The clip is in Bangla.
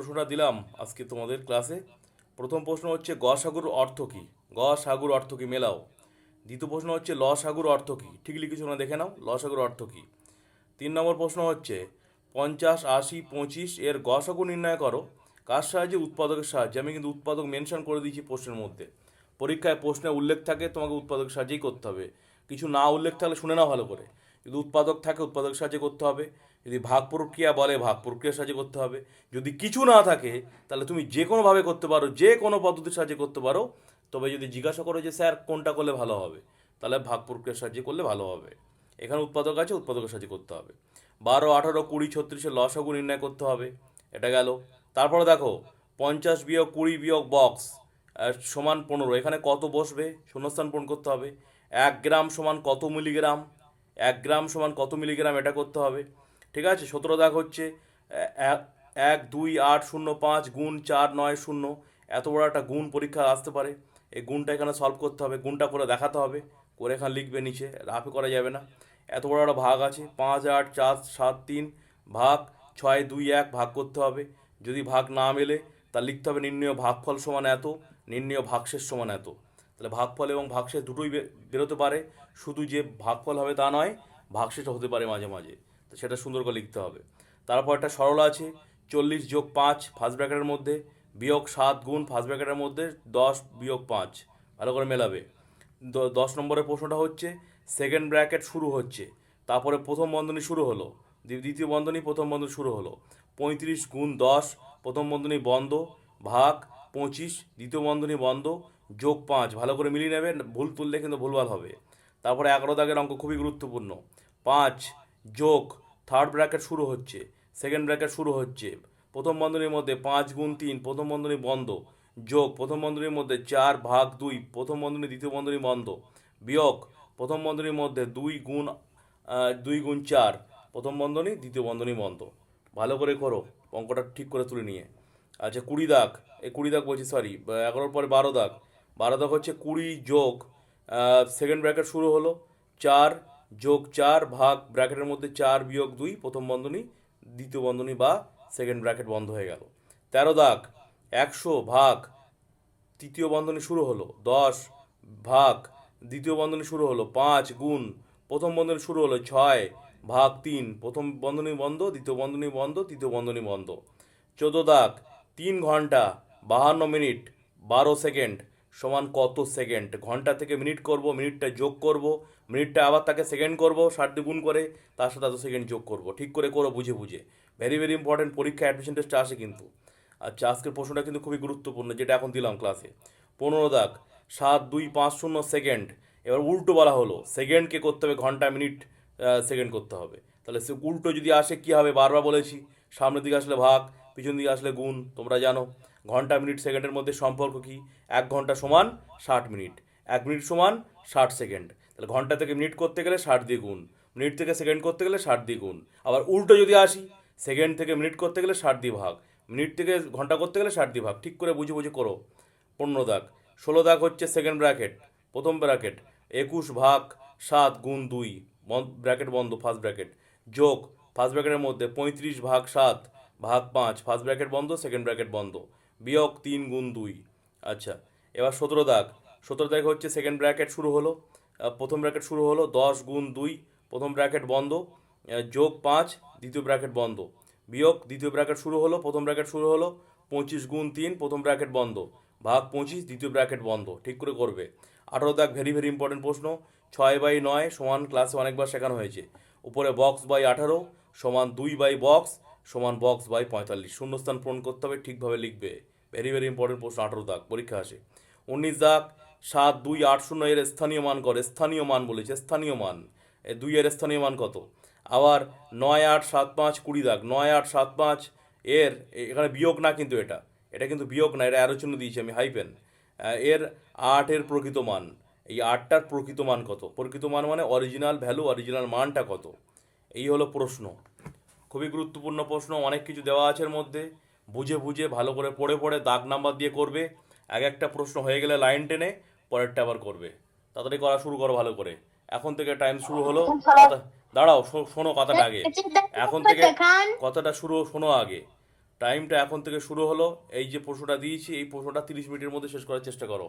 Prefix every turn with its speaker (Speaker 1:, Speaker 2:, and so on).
Speaker 1: প্রশ্নটা দিলাম আজকে তোমাদের ক্লাসে। প্রথম প্রশ্ন হচ্ছে, গ সাগুর অর্থ কী? গ সাগুর অর্থ কী? মেলাও। দ্বিতীয় প্রশ্ন হচ্ছে, ল সাগুর অর্থ কী? ঠিক লিখেছো না, দেখে নাও, ল সাগুর অর্থ কী? তিন নম্বর প্রশ্ন হচ্ছে, পঞ্চাশ, আশি, পঁচিশ এর গ সাগু নির্ণয় করো। কার সাহায্যে? উৎপাদকের সাহায্যে। আমি কিন্তু উৎপাদক মেনশন করে দিয়েছি প্রশ্নের মধ্যে। পরীক্ষায় প্রশ্নে উল্লেখ থাকে, তোমাকে উৎপাদকের সাহায্যেই করতে হবে। কিছু না উল্লেখ থাকলে শুনে নাও ভালো করে। যদি উৎপাদক থাকে, উৎপাদকের সাহায্যে করতে হবে। যদি ভাগ প্রক্রিয়া বলে ভাগ প্রক্রিয়ার সাহায্যে করতে হবে। যদি কিছু না থাকে, তাহলে তুমি যে কোনোভাবে করতে পারো, যে কোনো পদ্ধতির সাহায্যে করতে পারো, তবে যদি জিজ্ঞাসা করো যে, স্যার, কোনটা করলে ভালো হবে? তাহলে ভাগ প্রক্রিয়ার সাহায্যে করলে ভালো হবে। এখানে উৎপাদক আছে, উৎপাদকের সাহায্যে করতে হবে। বারো, আঠারো, কুড়ি, ছত্রিশে লসাগু নির্ণয় করতে হবে। এটা গেল। তারপরে দেখো, পঞ্চাশ বিয়োগ কুড়ি বিয়োগ বক্স সমান পনেরো। এখানে কত বসবে? শূন্যস্থান পূরণ করতে হবে। এক গ্রাম সমান কত মিলিগ্রাম? এক গ্রাম সমান কত মিলিগ্রাম? এটা করতে হবে। ঠিক আছে? সতেরো দাগ হচ্ছে এক- দুই, আট, শূন্য, পাঁচ, গুণ চার, নয়, শূন্য। এত বড় একটা গুণ পরীক্ষা আসতে পারে। এই গুণটা এখানে সলভ করতে হবে, গুণটা করে দেখাতে হবে। করে এখানে লিখবে নিচে, রাফে করা যাবে না। এত বড় একটা ভাগ আছে, পাঁচ, আট, চার, সাত, তিন ভাগ, ছয়, দুই, এক ভাগ করতে হবে। যদি ভাগ না মেলে তা লিখতে হবে নির্ণয় ভাগফল সমান এত, নির্ণয় ভাগশেষ সমান এত। তাহলে ভাগফল এবং ভাগশেষ দুটোই বেরোতে পারে। শুধু যে ভাগফল হবে তা নয় ভাগশেষ হতে পারে মাঝে মাঝে। তো সেটা সুন্দর করে লিখতে হবে। তারপর একটা সরল আছে, চল্লিশ যোগ পাঁচ ফার্স্ট ব্র্যাকেটের মধ্যে, বিয়োগ সাত গুণ ফার্স্ট ব্র্যাকেটের মধ্যে দশ বিয়োগ পাঁচ, ভালো করে মেলাবে। দশ নম্বরের প্রশ্নটা হচ্ছে সেকেন্ড ব্র্যাকেট শুরু হচ্ছে, তারপরে প্রথম বন্ধনী শুরু হলো দ্বিতীয় বন্ধনী, প্রথম বন্ধনী শুরু হলো, পঁয়ত্রিশ গুণ দশ, প্রথম বন্ধনী বন্ধ, ভাগ পঁচিশ, দ্বিতীয় বন্ধনী বন্ধ, যোগ পাঁচ, ভালো করে মিলিয়ে নেবে, ভুল তুললে কিন্তু ভুলভাল হবে। তারপরে এগারো দাগের অঙ্ক খুবই গুরুত্বপূর্ণ, পাঁচ যোগ থার্ড ব্র্যাকেট শুরু হচ্ছে সেকেন্ড ব্র্যাকেট শুরু হচ্ছে। প্রথম বন্ধনীর মধ্যে পাঁচ গুণ তিন, প্রথম বন্ধনী বন্ধ। যোগ, প্রথম বন্ধনীর মধ্যে চার ভাগ দুই, প্রথম বন্ধনী, দ্বিতীয় বন্ধনী বন্ধ। বিয়োগ, প্রথম বন্ধনীর মধ্যে দুই গুণ দুই গুণ চার, প্রথম বন্ধনী, দ্বিতীয় বন্ধনী বন্ধ। ভালো করে করো, অঙ্কটা ঠিক করে তুলে নিয়ে। আচ্ছা কুড়ি দাগ, এই কুড়ি দাগ বলছি সরি এগারোর পরে বারো দাগ। বারো দাগ হচ্ছে কুড়ি যোগ সেকেন্ড ব্র্যাকেট শুরু হলো, চার যোগ চার ভাগ ব্র্যাকেটের মধ্যে চার বিয়োগ দুই, প্রথম বন্ধনী, দ্বিতীয় বন্ধনী বা সেকেন্ড ব্র্যাকেট বন্ধ হয়ে গেল। তেরো দাগ, একশো ভাগ তৃতীয় বন্ধনী শুরু হলো, দশ ভাগ দ্বিতীয় বন্ধনী শুরু হলো, পাঁচ গুণ, প্রথম বন্ধনী শুরু হলো ছয় ভাগ তিন, প্রথম বন্ধনী বন্ধ, দ্বিতীয় বন্ধনী বন্ধ, তৃতীয় বন্ধনী বন্ধ। চোদ্দ দাগ, তিন ঘণ্টা, বাহান্ন মিনিট, বারো সেকেন্ড সমান কত সেকেন্ড? ঘণ্টা থেকে মিনিট করব, মিনিটটা যোগ করব, মিনিটটা আবার তাকে সেকেন্ড করব, ষাট গুণ করে তার সাথে এত সেকেন্ড যোগ করব। ঠিক করে করো বুঝে বুঝে। ভেরি ভেরি ইম্পর্টেন্ট পরীক্ষা অ্যাডমিশন টেস্টে আসে কিন্তু। আচ্ছা আজকের প্রশ্নটা কিন্তু খুবই গুরুত্বপূর্ণ, যেটা এখন দিলাম ক্লাসে পনেরো দাগ, সাত, দুই, পাঁচ, শূন্য, সেকেন্ড। এবার উল্টো বলা হলো সেকেন্ডকে করতে হবে? ঘণ্টা, মিনিট সেকেন্ড করতে হবে। তাহলে সে উল্টো যদি আসে, কী হবে? বারবার বলেছি। সামনের দিকে আসলে ভাগ, পিছন দিকে আসলে গুণ, তোমরা জানো। ঘণ্টা, মিনিট, সেকেন্ডের মধ্যে সম্পর্ক কি? এক ঘণ্টা সমান ষাট মিনিট। এক মিনিট সমান ষাট সেকেন্ড। তাহলে ঘণ্টা থেকে মিনিট করতে গেলে ষাট দিয়ে গুণ মিনিট থেকে সেকেন্ড করতে গেলে ষাট দিয়ে গুণ আবার উল্টো যদি আসি, সেকেন্ড থেকে মিনিট করতে গেলে ষাট দিয়ে ভাগ মিনিট থেকে ঘণ্টা করতে গেলে ষাট দিয়ে ভাগ ঠিক করে বুঝে বুঝে করো। পনেরো দাগ। ষোলো দাগ হচ্ছে সেকেন্ড ব্র্যাকেট। প্রথম ব্র্যাকেট। একুশ ভাগ সাত গুণ দুই। ব্র্যাকেট বন্ধ, ফার্স্ট ব্র্যাকেট। যোগ, ফার্স্ট ব্র্যাকেটের মধ্যে পঁয়ত্রিশ ভাগ সাত, ভাগ পাঁচ। ফার্স্ট ব্র্যাকেট বন্ধ, সেকেন্ড ব্র্যাকেট বন্ধ। বিয়োগ তিন গুণ দুই। আচ্ছা এবার সতেরো দাগ। সতেরো দাগ হচ্ছে সেকেন্ড ব্র্যাকেট শুরু হলো। প্রথম ব্র্যাকেট শুরু হলো দশ গুণ দুই, প্রথম ব্র্যাকেট বন্ধ। যোগ পাঁচ, দ্বিতীয় ব্র্যাকেট বন্ধ। বিয়োগ দ্বিতীয় ব্র্যাকেট শুরু হলো, প্রথম ব্র্যাকেট শুরু হলো পঁচিশ গুণ তিন, প্রথম ব্র্যাকেট বন্ধ। ভাগ পঁচিশ, দ্বিতীয় ব্র্যাকেট বন্ধ। ঠিক করে করবে। আঠারো দাগ ভেরি ভেরি ইম্পর্টেন্ট প্রশ্ন। ছয় বাই নয় সমান ক্লাসে অনেকবার শেখানো হয়েছে। উপরে বক্স বাই আঠারো সমান দুই বাই বক্স সমান বক্স বাই পঁয়তাল্লিশ। শূন্যস্থান পূরণ করতে হবে, ঠিকভাবে লিখবে। ভেরি ভেরি ইম্পর্টেন্ট প্রশ্ন, আঠারো দাগ, পরীক্ষা আসে। উনিশ দাগ, সাত, দুই, আট, শূন্য এর স্থানীয় মান করে। স্থানীয় মান বলেছে, স্থানীয় মান। দুই এর স্থানীয় মান কত? আবার নয়, আট, সাত, পাঁচ, কুড়ি দাগ। নয়, আট, সাত, পাঁচ এর, এখানে বিয়োগ না কিন্তু এটা। এটা কিন্তু বিয়োগ না, এটা অ্যারো চিহ্ন দিয়েছি আমি হাইপেন এর আটের প্রকৃত মান। এই আটটার প্রকৃত মান কত? প্রকৃত মান মানে অরিজিনাল ভ্যালু অরিজিনাল মানটা কত? এই হলো প্রশ্ন। খুবই গুরুত্বপূর্ণ প্রশ্ন, অনেক কিছু দেওয়া আছে এর মধ্যে। বুঝে বুঝে ভালো করে পড়ে পড়ে দাগ নাম্বার দিয়ে করবে। এক একটা প্রশ্ন হয়ে গেলে লাইন টেনে পরেরটা আবার করবে। তাড়াতাড়ি করা শুরু করো ভালো করে। এখন থেকে টাইম শুরু হলো। দাঁড়াও শোনো কথাটা আগে। এখন থেকে কথাটা শুরু, শোনো আগে। টাইমটা এখন থেকে শুরু হলো। এই যে প্রশ্নটা দিয়েছি, এই প্রশ্নটা তিরিশ মিনিটের মধ্যে শেষ করার চেষ্টা করো।